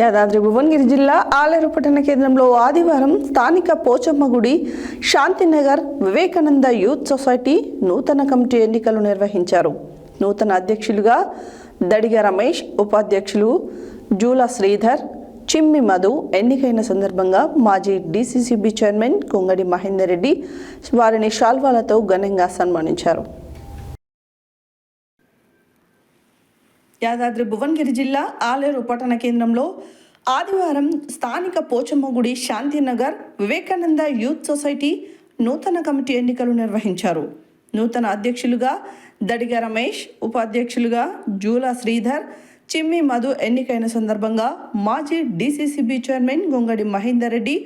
యాదాద్రి భువనగిరి జిల్లా ఆలేరు పట్టణ కేంద్రంలో ఆదివారం స్థానిక పోచమ్మ గుడి శాంతినగర్ వివేకానంద యూత్ సొసైటీ నూతన కమిటీ ఎన్నికలు నిర్వహించారు. నూతన అధ్యక్షులుగా దడిగ రమేష్ ఉపాధ్యక్షులు జూల శ్రీధర్ చిమ్మి మధు ఎన్నికైన సందర్భంగా మాజీ డీసీసీబీ చైర్మన్ కొంగడి మహేందర్ రెడ్డి వారిని శాల్వాలతో ఘనంగా సన్మానించారు. యాదాద్రి భువనగిరి జిల్లా ఆలేరు పట్టణ కేంద్రంలో ఆదివారం స్థానిక పోచమ్మ గుడి శాంతినగర్ వివేకానంద యూత్ సొసైటీ నూతన కమిటీ ఎన్నికలు నిర్వహించారు. నూతన అధ్యక్షులుగా దడిగ రమేష్ ఉపాధ్యక్షులుగా జూలా శ్రీధర్ చిమ్మి మధు ఎన్నికైన సందర్భంగా మాజీ డీసీసీబీ చైర్మన్ గొంగడి మహేందర్ రెడ్డి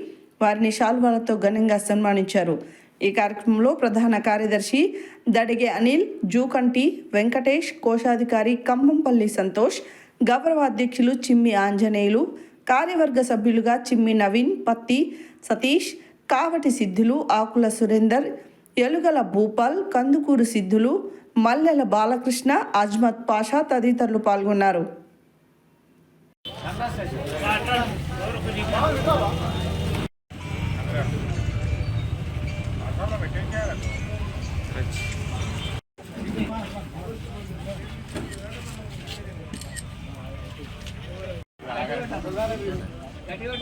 వారిని శాల్వాలతో ఘనంగా సన్మానించారు. ఈ కార్యక్రమంలో ప్రధాన కార్యదర్శి దడిగే అనిల్ జూకంటి వెంకటేష్ కోశాధికారి కంభంపల్లి సంతోష్ గౌరవ అధ్యక్షులు చిమ్మి ఆంజనేయులు కార్యవర్గ సభ్యులుగా చిమ్మి నవీన్ పత్తి సతీష్ కావటి సిద్ధులు ఆకుల సురేందర్ ఎలుగల భూపాల్ కందుకూరు సిద్ధులు మల్లెల బాలకృష్ణ అజ్మత్ పాషా తదితరులు పాల్గొన్నారు. గట్టిగా